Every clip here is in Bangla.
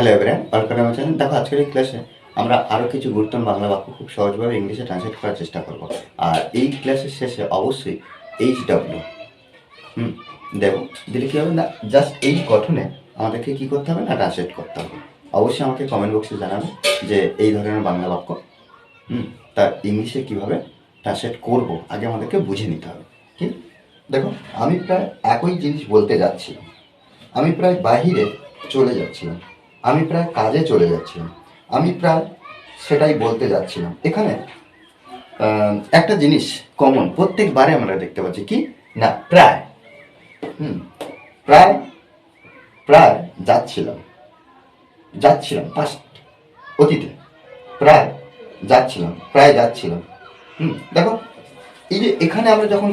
হ্যালো এভরিওয়ান ওয়েলকাম আমার চ্যানেল দেখো, আজকের এই ক্লাসে আমরা আরও কিছু গুরুত্বপূর্ণ বাংলা বাক্য খুব সহজভাবে ইংলিশে ট্রান্সলেট করার চেষ্টা করব। আর এই ক্লাসের শেষে অবশ্যই এইচ ডাব্লিউ হুম, দেখো, দিলে কী হবে না? জাস্ট এই গঠনে আমাদেরকে কী করতে হবে না ট্রান্সলেট করতে হবে? অবশ্যই আমাকে কমেন্ট বক্সে জানাবে যে এই ধরনের বাংলা বাক্য, হুম, তা ইংলিশে কীভাবে ট্রান্সলেট করব, আগে আমাদেরকে বুঝে নিতে হবে ঠিক দেখো, আমি প্রায় একই জিনিস বলতে যাচ্ছি। আমি প্রায় বাহিরে চলে যাচ্ছিলাম। আমি প্রায় কাজে চলে যাচ্ছিলাম। আমি প্রায় সেটাই বলতে যাচ্ছিলাম। এখানে একটা জিনিস কমন প্রত্যেকবারে আমরা দেখতে পাচ্ছি কি? না, প্রায়। হুম, প্রায় প্রায় যাচ্ছিলাম। যাচ্ছিলাম পাস্ট অতীতে। প্রায় যাচ্ছিলাম প্রায় যাচ্ছিলাম। হুম, দেখো, এই যে এখানে আমরা যখন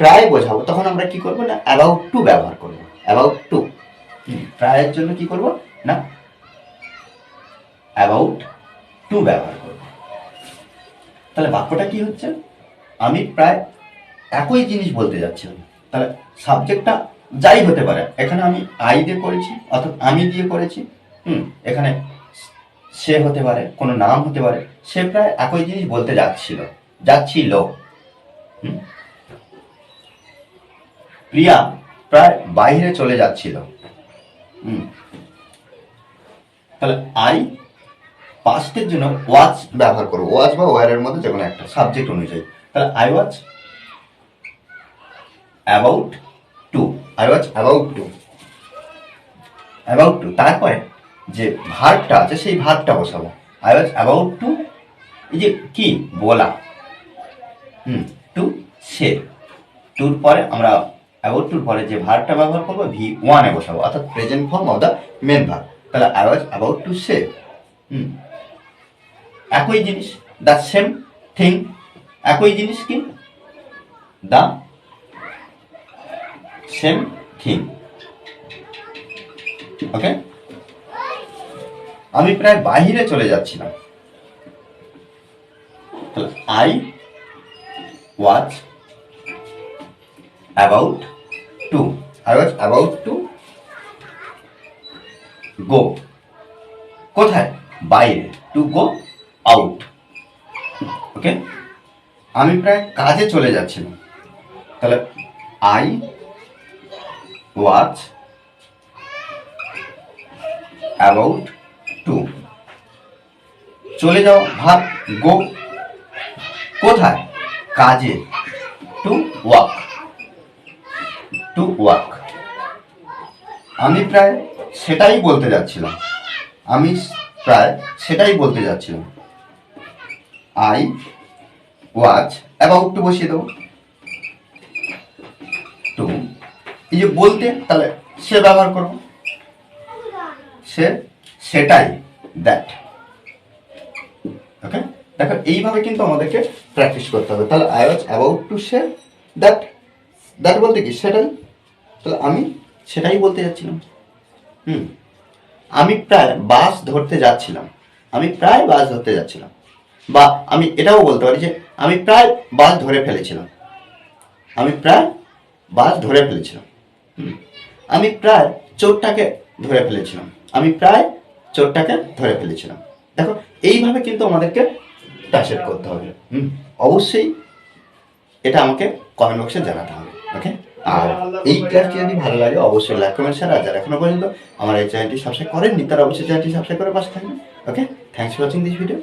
প্রায় বোঝাবো, তখন আমরা কি করব না অ্যাবাউট টু ব্যবহার করব। অ্যাবাউট টু প্রায়ের জন্য কি করব? না? অ্যাবাউট টু ব্যবহার করব। তাহলে বাক্যটা কি হচ্ছে? আমি প্রায় একই জিনিস বলতে যাচ্ছিলাম। তাহলে সাবজেক্টটা যাই হতে পারে। এখানে আমি আই দিয়ে করেছি, অর্থাৎ আমি দিয়ে করেছি। হুম, এখানে সে হতে পারে, কোনো নাম হতে পারে। সে প্রায় একই জিনিস বলতে যাচ্ছিল। যাচ্ছিল। প্রিয়া প্রায় বাইরে চলে যাচ্ছিল। হুম। তাহলে আই পাস্টের জন্য ওয়াচ ব্যবহার করব। ওয়াচ বা ওয়ারের মধ্যে যে কোনো একটা সাবজেক্ট অনুযায়ী। তাহলে I watch about to I watch about to about to তারপরে যে ভার্বটা আছে, সেই ভার্বটা বসাবো। আই ওয়াচ অ্যাবাউট টু এই যে কি? বলা হুম টু সে। টুর পরে আমরা অ্যাবাউট টুর পরে যে ভার্বটা ব্যবহার করব ভি ওয়ানে বসাবো। অর্থাৎ present form of the main verb তাহলে I was about to say hmm. একই জিনিস দ্য সেম থিং একই জিনিস কি? দ্য সেম থিং ওকে আমি প্রায় বাহিরে চলে যাচ্ছিলাম। I watch about to I was about to go. কোথায়? বাইরে. টু গো আউট ওকে আমি প্রায় কাজে চলে যাচ্ছিলাম। তাহলে আই ওয়াচ অ্যাবাউট টু চলে যাও ভাব গো কোথায়? কাজে। টু ওয়াক টু ওয়াক আমি প্রায় সেটাই বলতে যাচ্ছিলাম। আমি প্রায় সেটাই বলতে যাচ্ছিলাম। আই ওয়াচ অ্যাবাউট টু বসিয়ে দেবো। টু এই যে বলতে, তাহলে সে ব্যবহার করব সে সেটাই দ্যাট ওকে দেখো, এইভাবে কিন্তু আমাদেরকে প্র্যাকটিস করতে হবে। তাহলে I was about to say that that বলতে কি? সেটাই? তাহলে আমি সেটাই বলতে যাচ্ছিলাম। হুম। আমি প্রায় বাস ধরতে যাচ্ছিলাম। আমি প্রায় বাস ধরতে যাচ্ছিলাম। বা আমি এটাও বলতে পারি যে আমি প্রায় বাস ধরে ফেলেছিলাম। আমি প্রায় বাস ধরে ফেলেছিলাম। আমি প্রায় চোরটাকে ধরে ফেলেছিলাম। আমি প্রায় চোরটাকে ধরে ফেলেছিলাম। দেখো, এইভাবে কিন্তু আমাদেরকে ট্রান্সলেট করতে হবে। হুম। অবশ্যই এটা আমাকে কমেন্ট বক্সে জানাতে হবে। ওকে আর এই ক্লাসটি যদি ভালো লাগে অবশ্যই লাইক কমেন্ট শেয়ার আর যারা এখনও পর্যন্ত আমার এই চ্যানেলটি সাবস্ক্রাইব করেননি তারা অবশ্যই চ্যানেলটি সাবস্ক্রাইব করে পাশে থাকবেন। Okay thanks for watching this video